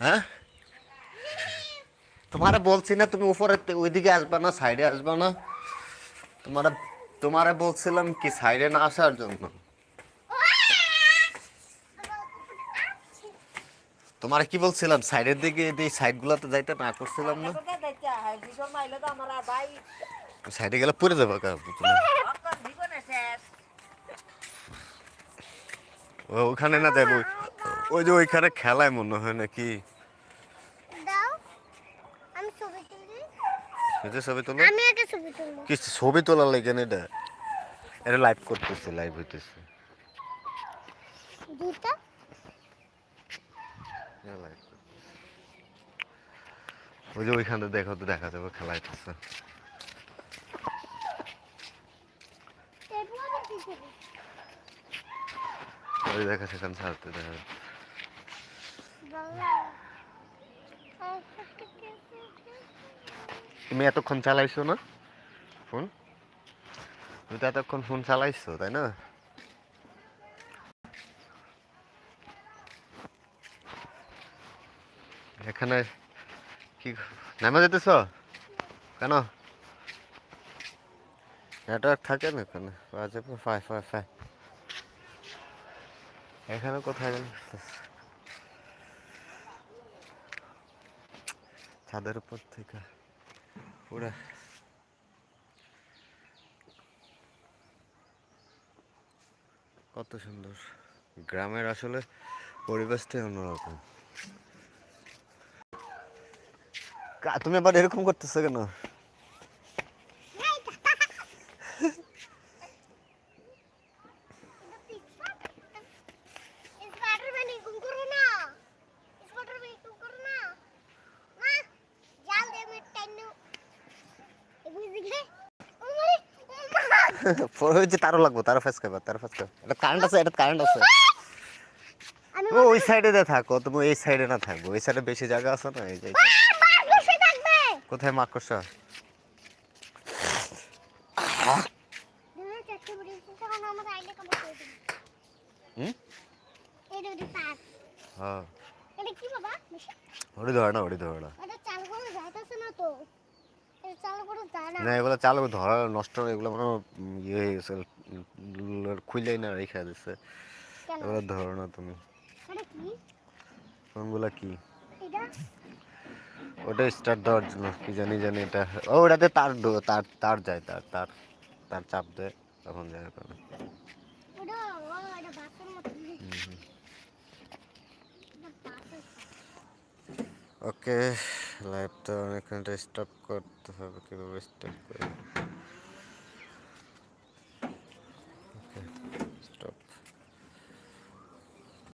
হ্যাঁ তোমারে বলছি না তুমি উপরে ওইদিকে আসবে না সাইডে আসবে না তোমারে তোমারে বলছিলাম কি সাইডে না আসার জন্য তোমারে কি বলছিলাম সাইডের দিকে এই সাইডগুলোতে যাইতে না করছিলাম না সাইডে গেলে পড়ে যাবে কা তুমি অক্কর জীবনে শেষ ও- ওখানে না যাব ওই যে ওইখানে খেলায় মনে হয় নাকি? ছবি তুলি। কি ছবি তোলার লেগে না এটা? এটা লাইভ করতেছে লাইভ হইতেছে। ওই যে ওইখানে দেখো তো দেখা যাবে খেলা হইতেছে এরপর আবার কি ছবি ওই দেখা, সেখানে ছাড়তে দেখা তুমি এতক্ষণ চালাইছো না? ফোন? তুমি তো এতক্ষণ ফোন চালাইছো, তাই না? এখানে কি নামে যেতেছ? কেন? নেটওয়ার্ক থাকে না বাজে ফাই ফাই ফাই। এখানে কোথায় ছাদের উপর থেকে। পুরা কত সুন্দর। গ্রামের আসলে পরিবেশটাই অন্যরকম। তুমি আবার এরকম করতেছো কেন? পরে হচ্ছে তারও লাগবো তারও ফেস খাবে তারও ফেস খাবে এটা কারেন্ট আছে এটা কারেন্ট আছে। ও ওই সাইডে দিয়ে থাকো তুমি এই সাইডে না থাকব ওই সাইডে বেশি জায়গা আছে না এই যে কোথায় মাকড়সা? পাস হ্যাঁ। ওটি ধরে না ওটি ধরে না এটা চাল করে যাইতাছে না তো এটা চাল করে যায় না এগুলো চালু ধরা নষ্ট এগুলো মনে ইয়ে হয়ে গেছে খুললেই না রেখে দিচ্ছে এগুলো ধরো না তুমি। কোনগুলা কি? ওটা স্টার্ট দেওয়ার জন্য কি জানি জানি এটা। ও ওটাতে তার তার তার যায় তার তার তার চাপ দেয় তখন যায় ওখানে ওকে। লাইভটা অনেকখানটা স্টপ করতে হবে কীভাবে স্টপ করে?